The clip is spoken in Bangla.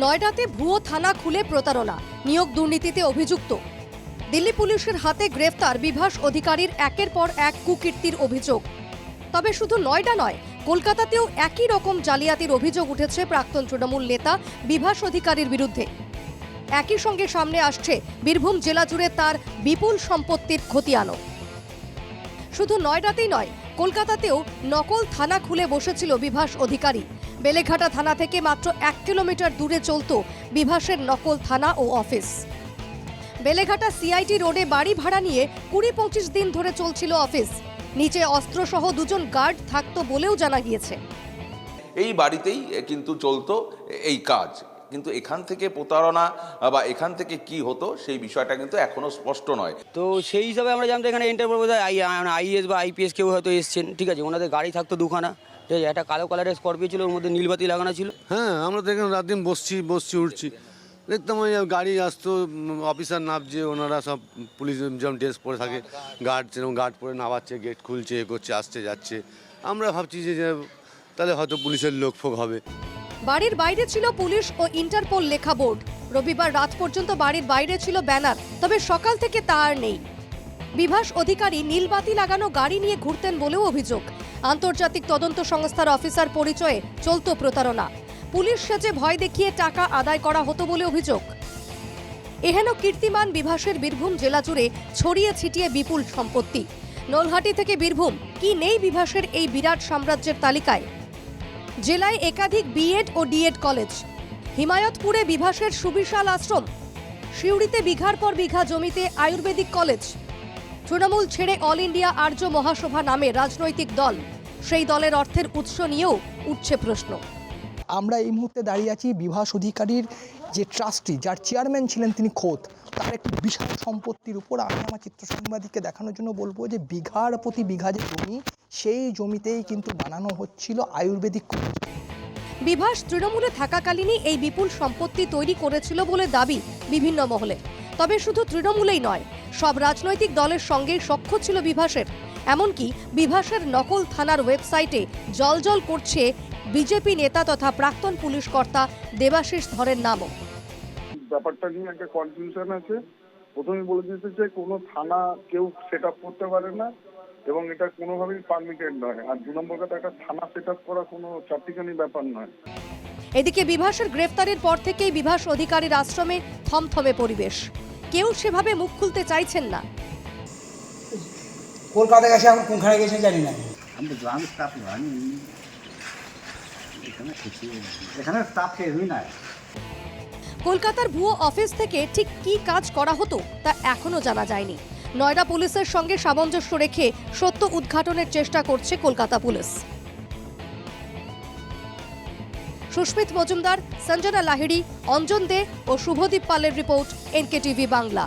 নয়ডাতে ভুয়ো থানা খুলে প্রতারণা, নিয়োগ দুর্নীতিতে অভিযুক্ত। দিল্লি পুলিশের হাতে গ্রেফতার বিভাস অধিকারীর একের পর এক কুকীর্তির অভিযোগ। তবে শুধু নয়ডা নয়, কলকাতাতেও একই রকম জালিয়াতির অভিযোগ উঠেছে প্রাক্তন তৃণমূল নেতা বিভাস অধিকারীর বিরুদ্ধে। একই সঙ্গে সামনে আসছে বীরভূম জেলা জুড়ে তার বিপুল সম্পত্তির খতিয়ানো শুধু নয়ডাতেই নয়, কলকাতাতেও নকল থানা খুলে বসেছিল বিভাস অধিকারী। বেলেঘাটা থানা থেকে মাত্র এক কিলোমিটার দূরে চলত বিভাসের নকল থানা ও অফিস। বেলেঘাটা সিআইটি রোডে বাড়ি ভাড়া নিয়ে কুড়ি পঁচিশ দিন ধরে চলছিল অফিস। নিচে অস্ত্রসহ দুজন গার্ড থাকতো বলেও জানা গিয়েছে। এই বাড়িতেই কিন্তু চলতো এই কাজ। কিন্তু এখান থেকে প্রতারণা বা এখান থেকে কি হতো সেই বিষয়টা কিন্তু এখনও স্পষ্ট নয়। তো সেই হিসাবে আমরা জানতো এখানে এন্টার করব আই আইএস বা আইপিএস কেউ হয়তো এসছেন ঠিক আছে? ওনাদের গাড়ি থাকতো দুখানা। ঠিক আছে একটা কালো কালারের স্করপিও ছিল ওর মধ্যে নীলবাতি লাগানো ছিল। হ্যাঁ আমরা তো এখানে রাত দিন বসছি বসছি উঠছি। দেখতাম ওই গাড়ি আসতো অফিসার নামছে ওনারা সব পুলিশ যেমন ড্রেস পরে থাকে গার্ড যেরকম গার্ড পরে নামাচ্ছে গেট খুলছে এ করছে আসছে যাচ্ছে। আমরা ভাবছি যে যে তাহলে হয়তো পুলিশের লোক ফোক হবে। বাড়ির বাইরে ছিল পুলিশ ও ইন্টারপোল লেখা বোর্ড। রবিবার রাত পর্যন্ত বাড়ির বাইরে ছিল ব্যানার তবে সকাল থেকে তা আর নেই। বিভাস অধিকারী নীলবাতি লাগানো গাড়ি নিয়ে ঘুরতেন বলেও অভিযোগ। আন্তর্জাতিক তদন্ত সংস্থার অফিসার পরিচয়ে চলত প্রতারণা। পুলিশ সেজে ভয় দেখিয়ে টাকা আদায় করা হতো বলে অভিযোগ। এহেন কীর্তিমান বিভাসের বীরভূম জেলা জুড়ে ছড়িয়ে ছিটিয়ে বিপুল সম্পত্তি। নলহাটি থেকে বীরভূম, কি নেই বিভাসের এই বিরাট সাম্রাজ্যের তালিকায়? জেলায় একাধিক বিএড ও ডিএড কলেজ। হিমায়তপুরে বিভাসের সুবিশাল আশ্রম। সিউড়িতে বিঘার পর বিঘা জমিতে আয়ুর্বেদিক কলেজ। তৃণমূল ছেড়ে অল ইন্ডিয়া আর্য মহাসভা নামে রাজনৈতিক দল। সেই দলের অর্থের উৎস নিয়েও উঠছে প্রশ্ন। আমরা এই মুহূর্তে দাঁড়িয়ে আছি বিভাস অধিকারীর যে ট্রাস্টি যার চেয়ারম্যান ছিলেন তিনি খোদ তার একটি বিশাল সম্পত্তির উপর আমি আমার চিত্র সাংবাদিককে দেখানোর জন্য বলব যে বিঘার প্রতি বিঘা যে জমি সেই জমিতেই কিন্তু বানানো হচ্ছিল আয়ুর্বেদিক বিভাস তৃণমূলে থাকাকালীনই এই বিপুল সম্পত্তি তৈরি করেছিল বলে দাবি বিভিন্ন মহলে। তবে শুধু তৃণমূলেই নয় সব রাজনৈতিক দলের সঙ্গেই সখ্য ছিল বিভাসের। এমনকি বিভাসের নকল থানার ওয়েবসাইটে জলজল করছে বিজেপি নেতা তথা প্রাক্তন পুলিশ কর্তা দেবাশিস ধরের নামও। ব্যাপারটা নিয়ে একটা কনফিউশন আছে। প্রথমে বলে দিতে চাই কোনো থানা কেউ সেট আপ করতে পারে না এবং এটা কোনোভাবেই পারমিটেড নয়। আর দু নম্বর কথা একটা থানা সেট আপ করা কোনো চারটিখানি ব্যাপার নয়। এদিকে বিভাসের গ্রেফতারের পর থেকেই বিভাস অধিকারীর আশ্রমে থমথমে পরিবেশ। কেউ সেভাবে মুখ খুলতে চাইছেন না। কলকাতা গেছে এখন কোনখানে গেছে জানি না। আমি তো আমি স্টাফ এমনি এখানে খুশি এখানে স্টাফ কেউই নাই। কলকাতার ভুয়ো অফিস থেকে ঠিক কী কাজ করা হতো তা এখনও জানা যায়নি। নয়ডা পুলিশের সঙ্গে সামঞ্জস্য রেখে সত্য উদ্ঘাটনের চেষ্টা করছে কলকাতা পুলিশ। সুস্মিত মজুমদার সঞ্জনা লাহিড়ি অঞ্জন দে ও শুভদীপ পালের রিপোর্ট এনকে টিভি বাংলা।